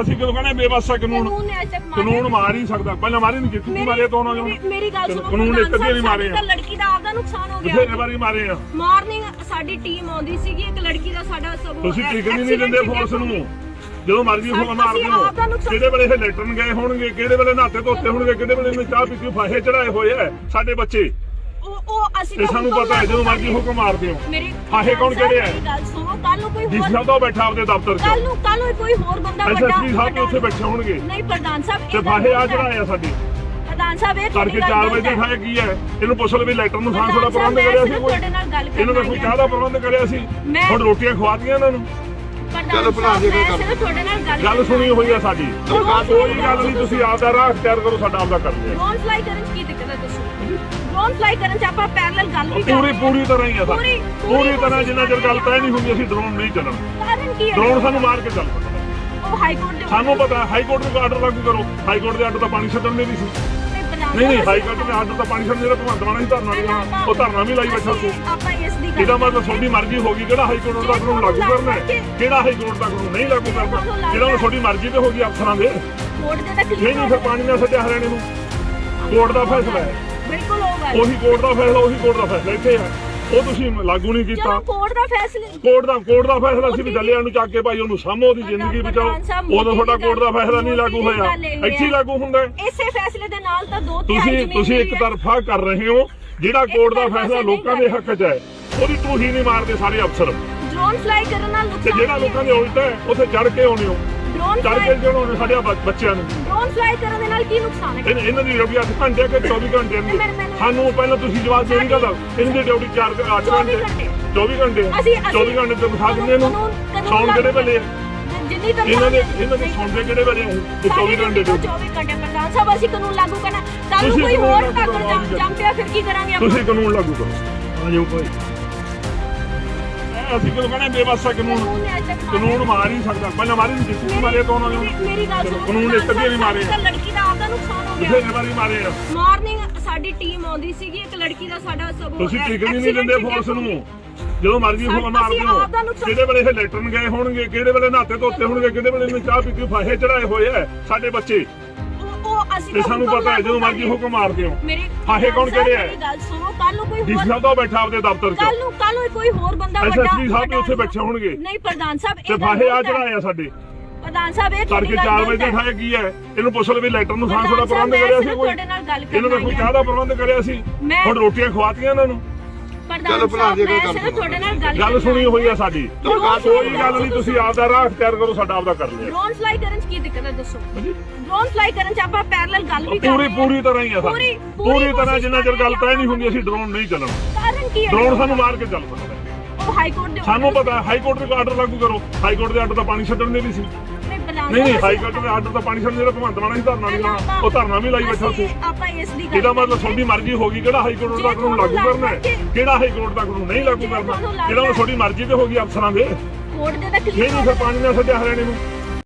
ਅਸੀਂ ਕਿਉਂ ਕਹਿੰਦੇ ਬੇਵਸਾ ਕਾਨੂੰਨ ਕਾਨੂੰਨ ਨੇ ਅੱਜ ਤੱਕ ਮਾਰਿਆ ਕਾਨੂੰਨ ਮਾਰ ਹੀ ਸਕਦਾ। ਪਹਿਲਾਂ ਮਾਰੀ ਨਹੀਂ ਕੀਤੀ ਮਾਰੇ ਤੋਂ ਨਾ ਮੇਰੀ- ਮੇਰੀ ਗੱਲ ਸੁਣੋ ਕਾਨੂੰਨ ਪ੍ਰਧਾਨ ਅੱਧੀ ਨਹੀਂ ਮਾਰੇ ਲੜਕੀ ਦਾ ਆਪਦਾ ਨੁਕਸਾਨ ਹੋ ਗਿਆ। ਬਥੇਰੇ ਵਾਰੀ ਮਾਰੇ ਆ। ਮਾਰਨਿੰਗ ਸਾਡੀ ਟੀਮ ਆਉਂਦੀ ਸੀਗੀ ਇੱਕ ਲੜਕੀ ਦਾ ਸਾਡਾ ਸਭ ਤੁਸੀਂ ਟਿਕਣ ਹੀ ਨਹੀਂ ਦਿੰਦੇ ਫੋਰਸ ਨੂੰ। ਜਦੋਂ ਮਰਜ਼ੀ ਫੋਨ ਅਸੀਂ ਮਾਰਦੇ ਹੋ ਆਪ ਦਾ ਨੁਕਸਾਨ- ਕਿਹੜੇ ਵੇਲੇ ਇਹ ਲੈਟਰਨ ਗਏ ਹੋਣਗੇ ਕਿਹੜੇ ਵੇਲੇ ਨਹਾਤੇ ਧੋਤੇ ਹੋਣਗੇ ਕਿਹੜੇ ਵੇਲੇ ਇਹਨੇ ਚਾਹ ਪੀਤੀ ਫਾਹੇ ਚੜਾਏ ਹੋਏ ਆ ਸਾਡੇ ਬੱਚੇ। ਉਹ ਉਹ ਅਸੀਂ ਤੇ ਤਾਂ ਸਾਨੂੰ ਹੁਕਮ ਪਤਾ ਹੈ ਜਦੋਂ ਲਾਗੂ ਮਰਜ਼ੀ ਹੁਕਮ ਮਾਰਦੇ ਹੋ ਮੇਰੀ ਫਾਹੇ ਕੌਣ ਕਿਹੜੇ ਆ? ਸਾਹਿਬ, ਮੇਰੀ ਗੱਲ ਸੁਣੋ ਕੱਲ ਨੂੰ ਕੋਈ ਡੀਸੀ ਹੋਰ ਸਾਹਿਬ ਤਾਂ ਬੈਠਾ ਆਪਦੇ ਦਫ਼ਤਰ 'ਚ। ਕੱਲ ਨੂੰ ਕੱਲ ਨੂੰ ਕੋਈ ਹੋਰ ਬੰਦਾ ਵੱਡਾ ਐਸਐਸਪੀ ਸਾਹਿਬ ਵੀ ਉੱਥੇ ਬੈਠੇ ਹੋਣਗੇ। ਨਹੀਂ ਪ੍ਰਧਾਨ ਸਾਹਿਬ ਤੇ ਇਹ ਫਾਹੇ ਆ ਗੱਲ ਚੜਾਏ ਆ ਸਾਡੇ। ਪ੍ਰਧਾਨ ਸਾਹਿਬ ਇਹ ਤੜਕੇ 4 ਵਜੇ ਖਾਏ ਕੀ ਹੈ? ਇਹਨੂੰ ਪੁੱਛ ਲਓ ਵੀ ਲੈਟਰ ਨੂੰ ਸਾਂਸ ਦਾ ਪ੍ਰਧਾਨ ਪ੍ਰਬੰਧ ਸਾਹਿਬ, ਕਰਿਆ ਮੈਂ ਸੀ ਸਿਰਫ ਕੋਈ? ਤੁਹਾਡੇ ਨਾਲ ਗੱਲ ਇਹਨਾਂ ਦਾ ਕੋਈ ਚਾਹ ਦਾ ਪ੍ਰਬੰਧ ਕਰਿਆ ਸੀ? ਮੈਂ- ਹੁਣ ਰੋਟੀਆਂ ਖਵਾਤੀਆਂ ਇਹਨਾਂ ਨੂੰ। ਚਲੋ ਭਲਾ ਜੀ ਮੈਂ ਸਿਰਫ ਤੁਹਾਡੇ ਨਾਲ ਗੱਲ ਗੱਲ ਸੁਣੀ ਹੋਈ ਆ ਸਾਡੀ। Drone ਕੋਈ ਗੱਲ ਨਹੀਂ ਤੁਸੀਂ ਆਪਦਾ ਰਾਹ ਅਖਤਿਆਰ ਕਰੋ ਸਾਡਾ ਆਪਦਾ ਕਰ ਲਿਆ ਡਰੋਨ ਫਲਾਈ ਕਰਨ 'ਚ ਕੀ ਦਿੱਕਤ ਹੈ ਦੱਸੋ? ਡਰੋਨ ਫਲਾਈ ਕਰਨ 'ਚ ਆਪਾਂ ਪੈਰਲਲ ਗੱਲ ਵੀ ਪੂਰੀ ਕਰ ਪੂਰੀ ਤਰ੍ਹਾਂ ਹੀ ਆ ਸਾਡੀ। ਪੂਰੀ- ਪੂਰੀ ਪੂਰੀ ਤਰ੍ਹਾਂ ਜਿੰਨਾ ਚਿਰ ਗੱਲ ਤੈਅ ਨਹੀਂ ਹੁੰਦੀ ਅਸੀਂ ਡਰੋਨ ਨਹੀਂ ਚੱਲਣਾ। ਕਾਰਨ ਕੀ ਹੈ? ਡਰੋਨ ਸਾਨੂੰ ਮਾਰ ਕੇ ਚੱਲ ਪੜਦਾ ਉਹ ਹਾਈ ਕੋਰਟ ਦੇ ਸਾਨੂੰ ਪਤਾ ਹਾਈ ਕੋਰਟ ਨੂੰ ਆਰਡਰ ਲਾਗੂ ਕਰੋ। ਹਾਈ ਕੋਰਟ ਦੇ ਆਰਡਰ ਤਾਂ ਪਾਣੀ ਛੱਡਣ ਦੇ ਨਹੀਂ ਸੀ। ਨਹੀਂ ਨਹੀਂ ਹਾਈ ਕੋਰਟ ਦੇ ਆਰਡਰ ਤਾਂ ਪਾਣੀ ਛੱਡਣ ਜਿਹੜਾ ਭਗਵੰਤ ਮਾਨ ਸੀ ਧਰਨਾ ਲਾਉਣਾ ਉਹ ਧਰਨਾ ਵੀ ਲਾਈ ਬੈਠਾ ਸੀ। ਅਸੀਂ- ਆਪਾਂ ਇਸ ਦੀ ਗੱਲ ਇਹਦਾ ਮਤਲਬ ਤੁਹਾਡੀ ਮਰਜ਼ੀ ਹੋਗੀ ਕਿਹੜਾ ਹਾਈ ਕੋਰਟ ਦਾ ਕਾਨੂੰਨ ਲਾਗੂ ਕਰਨਾ ਹੈ? ਕਿਹੜਾ ਹਾਈ ਕੋਰਟ ਦਾ ਕਾਨੂੰਨ ਨਹੀਂ ਲਾਗੂ ਕਰਨਾ? ਜਿਹੜਾ ਉਹ ਤੁਹਾਡੀ ਮਰਜ਼ੀ ਤੇ ਹੋਗੀ ਅਫਸਰਾਂ ਦੇ। ਕੋਰਟ ਦੇ ਤਾਂ ਨਹੀਂ ਨਹੀਂ ਫਿਰ ਪਾਣੀ ਨਾਲ ਸੱਜਿਆ ਹਰਿਆਣੇ ਨੂੰ। ਕੋਰਟ ਦਾ ਫੈਸਲਾ ਹੈ। ਬਿਲਕੁਲ ਉਹ ਗੱਲ ਉਹੀ ਕੋਰਟ ਦਾ ਫੈਸਲਾ ਉਹੀ ਕੋਰਟ ਦਾ ਫੈਸਲਾ ਇੱਥੇ ਹੈ। ਉਹ ਤੁਸੀਂ ਲਾਗੂ ਨਹੀਂ ਕੀਤਾ। ਚਲੋ ਕੋਰਟ ਦਾ ਫੈਸਲੇ ਕੋਰਟ ਦਾ ਕੋਰਟ ਦਾ ਫੈਸਲਾ ਸੀ ਵੀ ਦੱਲਿਆਂ ਨੂੰ ਚੱਕ ਕੇ ਭਾਈ ਉਹਨੂੰ ਸਾਹਮੋ ਦੀ ਜ਼ਿੰਦਗੀ ਬਚਾਓ। ਉਦੋਂ ਤੁਹਾਡਾ ਕੋਰਟ ਦਾ ਫੈਸਲਾ ਨਹੀਂ ਲਾਗੂ ਹੋਇਆ। ਇੱਥੇ ਲਾਗੂ ਹੁੰਦਾ। ਇਸੇ ਫੈਸਲੇ ਦੇ ਨਾਲ ਤਾਂ ਦੋ ਤੁਸੀਂ ਤੁਸੀਂ ਇੱਕ। ਤਰਫਾ ਕਰ ਰਹੇ ਹੋ ਜਿਹੜਾ ਕੋਰਟ ਦਾ ਫੈਸਲਾ ਲੋਕਾਂ ਦੇ ਹੱਕ 'ਚ ਹੈ ਉਹਦੀ ਟੂਹੀ ਨਹੀਂ ਮਾਰਦੇ ਸਾਰੇ ਅਫਸਰ। ਡਰੋਨ ਫਲਾਈ ਕਰਨ ਨਾਲ ਤੇ ਜਿਹੜਾ ਲੋਕਾਂ ਦੇ ਉਲਟ ਹੈ ਉੱਥੇ ਚੜ ਕੇ ਆਉਣੇ ਹੋ। ਡਰੋਨ ਚੜ ਕੇ ਜਿਹੜੇ ਸਾਡੇ ਬ- ਬੱਚਿਆਂ ਨੂੰ। ਡਰੋਨ ਫਲਾਈ ਕਰਨ ਦੇ ਨਾਲ ਕੀ ਨੁਕਸਾਨ ਹੈ? ਇਹਨਾਂ ਇਹਨਾਂ ਦੀ ਡਿਊਟੀ 8 ਘੰਟੇ ਕਿ 24 ਘੰਟੇ ਦੀ ਮੈਂ- ਮੈਂ- ਸਾਨੂੰ ਪਹਿਲਾਂ ਤੁਸੀਂ ਜਵਾਬ ਦੇ ਨਹੀਂ ਗੱਲ ਇਹਨਾਂ ਦੀ ਡਿਊਟੀ 4 8 24 ਘੰਟੇ। ਘੰਟੇ। 24 ਘੰਟੇ। ਅਸੀਂ- ਅਸੀਂ- 24 ਘੰਟੇ ਤੇ ਬਿਠਾ ਦਿੰਦੇ ਇਹਨੂੰ। ਸੌਣ ਕਿਹੜੇ ਵੇਲੇ ਆ? ਜਿੰਨੀ ਤਨਖਾਹ ਇਹਨਾਂ ਦੇ ਦੇ- ਇਹਨਾਂ ਦੇ ਸੌਂਦੇ ਕਿਹੜੇ ਵੇਲੇ ਆ ਇਹ? ਇਹ 24 ਘੰਟੇ ਤੋਂ ਡਿਊਟੀ 24 ਘੰਟੇ ਪ੍ਰਧਾਨ ਸਾਹਿਬ ਅਸੀਂ ਕਾਨੂੰਨ ਲਾਗੂ ਕਰਨਾ। ਕੱਲ ਨੂੰ ਤੁਸੀਂ ਕੋਈ ਕਾਨੂੰਨ ਹੋਰ ਕਰੋ, ਜੰਮ- ਪਿਆ ਫਿਰ ਕੀ ਕਰਾਂਗੇ ਆਪਾਂ? ਤੁਸੀਂ ਕਾਨੂੰਨ ਲਾਗੂ ਕਰੋ। ਆ ਜਾਓ ਭਾਈ। ਅਸੀਂ ਕਿਉਂ ਕਹਿੰਦੇ ਬੇਵਸਾ ਕਾਨੂੰਨ। ਕਾਨੂੰਨ ਨੇ ਮਾਰ ਹੀ ਸਕਦਾ। ਪਹਿਲਾਂ ਮਾਰੀ ਨਹੀਂ ਕੀਤੀ ਮਾਰੇ ਤੋਂ ਨਾ ਮੇਰੀ- ਗੱਲ ਸੁਣੋ। ਕਾਨੂੰਨ ਇੱਕ ਅੱਧੀ ਨਹੀਂ ਮਾਰੇ ਲੜਕੀ ਦਾ ਆਪਦਾ ਨੁਕਸਾਨ ਹੋ ਗਿਆ। ਬਥੇਰੇ ਵਾਰੀ ਮਾਰੇ ਆ। ਮਾਰਨਿੰਗ ਸਾਡੀ ਟੀਮ ਆਉਂਦੀ ਸੀਗੀ ਇੱਕ ਲੜਕੀ ਦਾ ਸਾਡਾ ਸਭ ਤੁਸੀਂ ਟਿਕਣ ਹੀ ਨਹੀਂ ਦਿੰਦੇ ਫੋਰਸ ਨੂੰ। ਜਦੋਂ ਮਰਜ਼ੀ ਫੋਨ ਮਾਰਦੇ ਹੋ ਕਿਹੜੇ ਵੇਲੇ ਇਹ ਲੈਟਰਨ ਗਏ ਹੋਣਗੇ ਕਿਹੜੇ ਵੇਲੇ ਨਹਾਤੇ ਧੋਤੇ ਹੋਣਗੇ ਕਿਹੜੇ ਵੇਲੇ ਇਹਨੇ ਚਾਹ ਪੀਤੀ ਫਾਹੇ ਚੜਾਏ ਹੋਏ ਆ ਸਾਡੇ ਬੱਚੇ। ਅਸੀਂ ਤੇ ਸਾਨੂੰ ਪਤਾ ਹੈ ਜਦੋਂ ਮਰਜ਼ੀ ਹੁਕਮ ਮਾਰਦੇ ਹੋ। ਮੇਰੀ ਕੌਣ ਕਿਹੜੇ ਆ? ਸਾਹਿਬ, ਮੇਰੀ ਗੱਲ ਸੁਣੋ ਕੱਲ ਨੂੰ ਕੋਈ ਡੀਸੀ ਸਾਹਿਬ ਬੈਠਾ ਆਪਦੇ ਦਫ਼ਤਰ 'ਚ। ਕੱਲ ਨੂੰ ਕੱਲ ਨੂੰ ਕੋਈ ਹੋਰ ਬੰਦਾ ਵੱਡਾ SSP ਸਾਹਿਬ ਵੀ ਉੱਥੇ ਬੈਠੇ ਹੋਣਗੇ। ਨਹੀਂ ਪ੍ਰਧਾਨ ਸਾਹਿਬ ਤੇ ਇਹ ਫਾਹੇ ਆ ਚੜਾਏ ਆ ਸਾਡੇ। ਪ੍ਰਧਾਨ ਸਾਹਿਬ ਇਹ ਤੜਕੇ 4 ਵਜੇ ਖਾਏ ਕੀ ਹੈ? ਇਹਨੂੰ ਪੁੱਛ ਲਓ ਵੀ ਲੈਟਰ ਨੂੰ ਸਾਂਸ ਦਾ ਪ੍ਰਬੰਧ ਕਰਿਆ ਸੀ ਕੋਈ? ਤੁਹਾਡੇ ਨਾਲ ਗੱਲ ਇਹਨਾਂ ਦਾ ਕੋਈ ਚਾਹ ਦਾ ਪ੍ਰਬੰਧ ਕਰਿਆ ਸੀ? ਹੁਣ ਰੋਟੀਆਂ ਖਵਾਤੀਆਂ ਇਹਨਾਂ ਨੂੰ। ਪ੍ਰਧਾਨ ਸਾਹਿਬ ਮੈਂ ਸਿਰਫ ਤੁਹਾਡੇ ਨਾਲ ਗੱਲ ਗੱਲ ਸੁਣੀ ਹੋਈ ਆ ਸਾਡੀ। ਕੋਈ ਗੱਲ ਨਹੀਂ ਤੁਸੀਂ ਆਪਦਾ ਰਾਹ ਅਖਤਿਆਰ ਕਰੋ ਸਾਡਾ ਆਪਦਾ ਕਰ ਲਿਆ ਡਰੋਨ ਫਲਾਈ ਕਰਨ 'ਚ ਕੀ ਦਿੱਕਤ ਹੈ ਦੱਸੋ? ਡਰੋਨ ਫਲਾਈ ਕਰਨ 'ਚ ਆਪਾਂ ਪੈਰਲਲ ਗੱਲ ਵੀ ਕਰ ਪੂਰੀ ਰਹੇ ਹਾਂ। ਪੂਰੀ ਤਰ੍ਹਾਂ ਹੀ ਆ ਸਾਡੀ ਪੂਰੀ- ਪੂਰੀ ਤਰ੍ਹਾਂ ਕੋਸ਼ਿਸ਼ ਜਿੰਨਾ ਚਿਰ ਗੱਲ ਤੈਅ ਨਹੀਂ ਹੁੰਦੀ ਅਸੀਂ ਡਰੋਨ ਨਹੀਂ ਚੱਲਣਾ। ਕਾਰਨ ਕੀ ਹੈ? ਡਰੋਨ ਸਾਨੂੰ ਮਾਰ ਕੇ ਚੱਲ ਪੜਦਾ ਉਹ ਹਾਈ ਕੋਰਟ ਦੇ ਸਾਨੂੰ ਪਤਾ ਹਾਈ ਕੋਰਟ ਦੇ ਆਰਡਰ ਲਾਗੂ ਕਰੋ। ਹਾਈ ਕੋਰਟ ਦੇ ਆਰਡਰ ਤਾਂ ਪਾਣੀ ਛੱਡਣ ਦੇ ਨਹੀਂ ਸੀ। ਨਹੀਂ ਨਹੀਂ ਹਾਈ ਕੋਰਟ ਦੇ ਆਰਡਰ ਤਾਂ ਪਾਣੀ ਛੱਡਣ ਜਿਹੜਾ ਭਗਵੰਤ ਮਾਨ ਸੀ ਧਰਨਾ ਨਹੀਂ ਲਾਉਣਾ। ਉਹ ਧਰਨਾ ਵੀ ਲਾਈ ਬੈਠਾ ਸੀ। ਅਸੀਂ- ਆਪਾਂ ਇਸ ਦੀ ਗੱਲ ਇਹਦਾ ਮਤਲਬ ਤੁਹਾਡੀ ਮਰਜ਼ੀ ਹੋਗੀ ਕਿਹੜਾ ਹਾਈ ਕੋਰਟ ਦਾ ਕਾਨੂੰਨ ਲਾਗੂ ਕਰਨਾ ਹੈ? ਕਿਹੜਾ ਹਾਈ ਕੋਰਟ ਦਾ ਕਾਨੂੰਨ ਨਹੀਂ ਲਾਗੂ ਕਰਨਾ? ਜਿਹੜਾ ਤੁਹਾਡੀ ਮਰਜ਼ੀ ਤੇ ਹੋਗੀ ਅਫਸਰਾਂ ਦੇ। ਕੋਰਟ ਦੇ ਤਾਂ ਨਹੀਂ ਨਹੀਂ ਫਿਰ ਪਾਣੀ ਨਾਲ ਸੱਜਿਆ ਹਰਿਆਣੇ ਨੂੰ।